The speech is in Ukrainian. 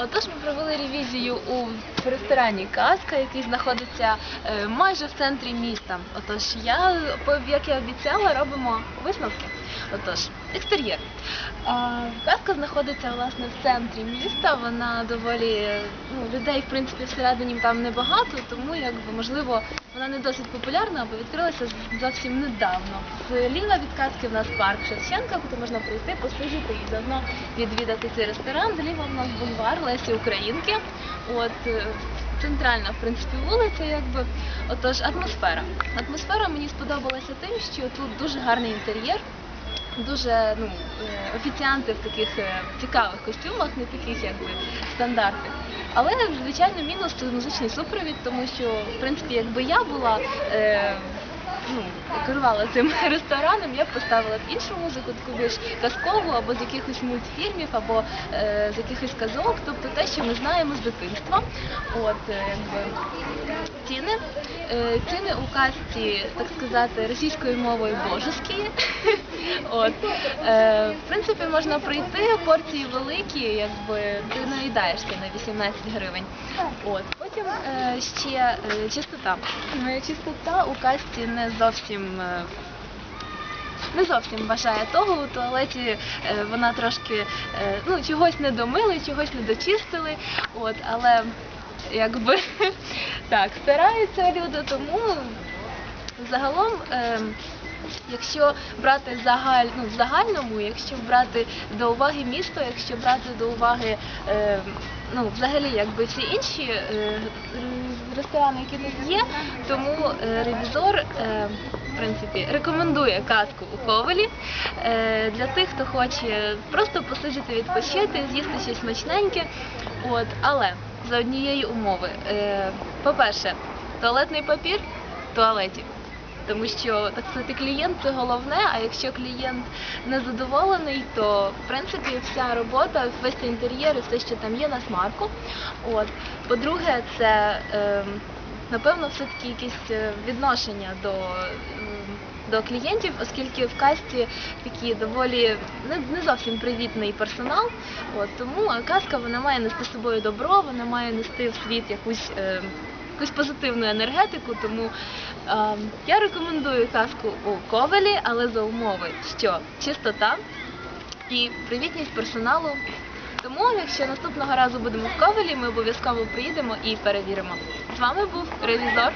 Отож, ми провели ревізію у ресторані Казка, який знаходиться е, майже в центрі міста. Отож, я, як я обіцяла, робимо висновки. Отож, екстер'єр. Казка знаходиться власне в центрі міста. Вона доволі ну, людей, в принципі, всередині там небагато, тому якби можливо вона не досить популярна, бо відкрилася зовсім недавно. Зліва від казки в нас парк Шевченка, куди можна прийти, посидіти і заодно відвідати цей ресторан. Зліва в нас бульвар Лесі Українки. От е, центральна, в принципі, вулиця, якби. Отож, атмосфера. Атмосфера мені сподобалася тим, що тут дуже гарний інтер'єр. Дуже ну, е, офіціанти в таких е, цікавих костюмах, не таких якби стандартних. Але звичайно мінус це музичний супровід, тому що в принципі, якби я була е, ну, керувала цим рестораном, я б поставила б іншу музику, таку більш казкову, або з якихось мультфільмів, або е, з якихось казок, тобто те, що ми знаємо з дитинства. От е, якби ціни. Ціни у касті, так сказати, російською мовою божеські. От. Е, В принципі, можна прийти, порції великі, якби ти наїдаєшся на 18 гривень. От. Потім е, ще е, чистота. Чистота у касті не зовсім. е, не зовсім бажає того. У туалеті е, вона трошки е, ну, чогось не домили, чогось не дочистили. От, але якби так, стараються люди, тому загалом. Е, Якщо брати загаль, ну, в загальному, якщо брати до уваги місто, якщо брати до уваги е, ну, взагалі якби всі інші е, ресторани, які тут є, тому е, ревізор е, в принципі рекомендує казку у Ковелі е, для тих, хто хоче просто посидіти, відпочити, з'їсти щось смачненьке. От, але за однієї умови. По-перше, туалетний папір в туалеті. Тому що так сказати, клієнт це головне, а якщо клієнт не задоволений, то в принципі вся робота, весь інтер'єр і все, що там є, на смарку. От. По-друге, це е, напевно все-таки якесь е, відношення до, ем, до клієнтів, оскільки в касті такі доволі не, не зовсім привітний персонал. От, тому казка вона має нести з собою добро, вона має нести в світ якусь. Е, якусь позитивну енергетику, тому я рекомендую казку у Ковелі, але за умови, що чистота і привітність персоналу. Тому, якщо наступного разу будемо в Ковелі, ми обов'язково приїдемо і перевіримо. З вами був ревізор